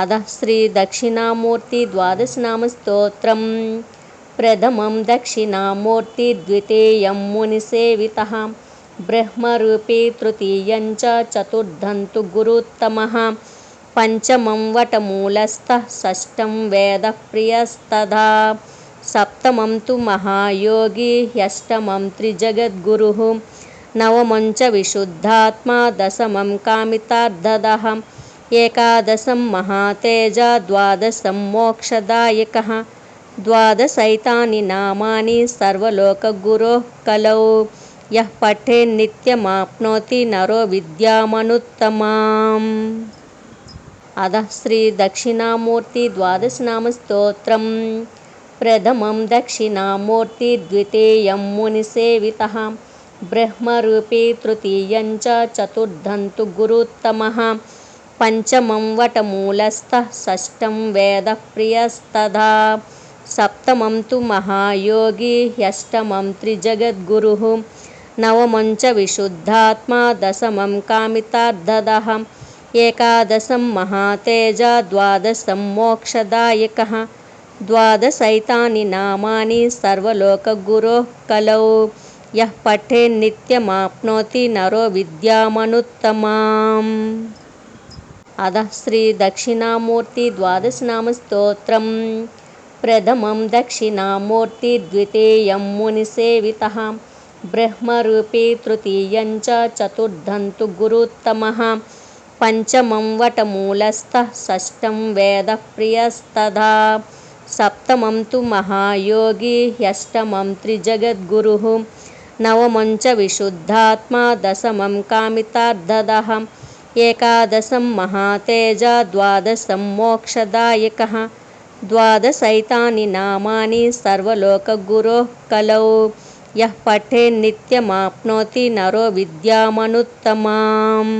अधः श्रीदक्षिणामूर्तिद्वादशनामस्तोत्रम्। प्रथमं दक्षिणामूर्तिद्वितीयं मुनिसेवितः। ब्रह्मरूपी तृतीयञ्च चतुर्थं तु गुरुत्तमः। पञ्चमं वटमूलस्थः षष्ठं वेदः प्रियस्तथा सप्तमं तु महायोगी ह्यष्टमं त्रिजगद्गुरुः। नवमं च विशुद्धात्मा दशमं कामितार्धदः एकादशं महातेजा द्वादशं मोक्षदायकः। द्वादशैतानि नामानि सर्वलोकगुरोः कलौ। यः पठेन्नित्यमाप्नोति नरो विद्यामनुत्तमाम्। अधः श्रीदक्षिणामूर्तिद्वादशनामस्तोत्रम् प्रथमं दक्षिणामूर्तिद्वितीयं मुनिसेवितः। ब्रह्मरूपी तृतीयञ्च चतुर्थं तु गुरुत्तमः पञ्चमं वटमूलस्थः षष्ठं वेदः प्रियस्तथा सप्तमं तु महायोगी ह्यष्टमं त्रिजगद्गुरुः नवमं च विशुद्धात्मा दशमं कामितार्धदः एकादशं महातेजा द्वादशं मोक्षदायकः द्वादशैतानि नामानि सर्वलोकगुरोः कलौ। यः पठेन्नित्यमाप्नोति नरो विद्यामनुत्तमाम् अधः श्रीदक्षिणामूर्तिद्वादशनामस्तोत्रम्। प्रथमं दक्षिणामूर्तिद्वितीयं मुनिसेवितः। ब्रह्मरूपी तृतीयञ्च चतुर्थं तु गुरुत्तमः। पञ्चमं वटमूलस्थः षष्ठं वेदः प्रियस्तथा सप्तमं तु महायोगी ह्यष्टमं त्रिजगद्गुरुः। नवमं च विशुद्धात्मा दशमं कामितार्धदः एकादशं महातेजा द्वादशं मोक्षदायकः। द्वादशैतानि नामानि सर्वलोकगुरोः कलौ। यः पठेन्नित्यमाप्नोति नरो विद्यामनुत्तमाम्